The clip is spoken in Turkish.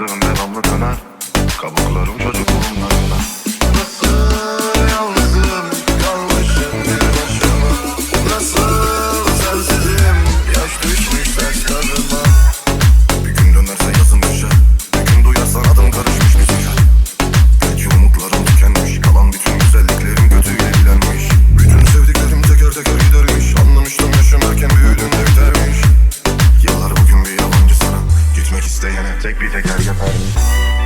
Yaşlığım devamlı kanar Kabuklarım çocuk burunlarımda Nasıl yalnızım kalmışım bir başıma? Nasıl sensizim yaş düşüm stay in it. Take me, take out of your party.